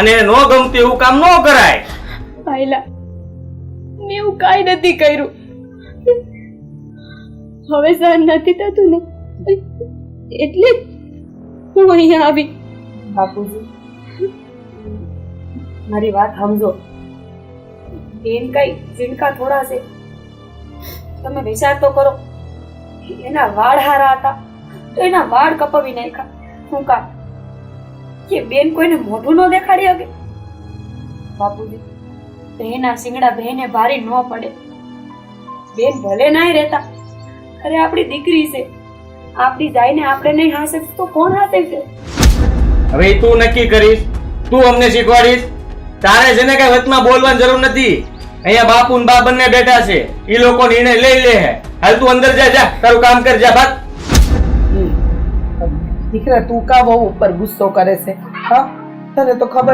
અને ન ગમતું એવું કામ ન કરાય. ભાઈલા મેં એવું કાંઈ નથી કર્યું. હવે સહન નથી થતું ને એટલે હું અહીંયા આવી. બાપુજી મારી વાત સમજો. બેન કઈ ચિંકા થોડા છે. તમે વિચાર તો કરો. એના વાળ હારા હતા. તો એના વાળ કપાવી નાખ્યા. હું કામ કે બેન કોઈને મોઢું ન દેખાડી શકે? બાપુજી, બહેના સિંગડા બહેને ભારે ન પડે. બેન ભલે નાય રહેતા, અરે આપણી દીકરી છે. આપણી જાયને આપણે નહીં હાસે તો કોણ હાસે છે હવે તું નક્કી કરીશ, તું અમને શીખવાડીશ. તારે છે ને કઈ વચમાં બોલવાની જરૂર નથી. અહીંયા બાપુ ને બા બંને બેઠા છે. એ લોકો નિર્ણય લઈ લે હે. હાલ તું અંદર જા જા, તારું કામ કર, જા ભાગ દીકરા તું કા બહુ ઉપર ગુસ્સો કરે છે હા? તને તો ખબર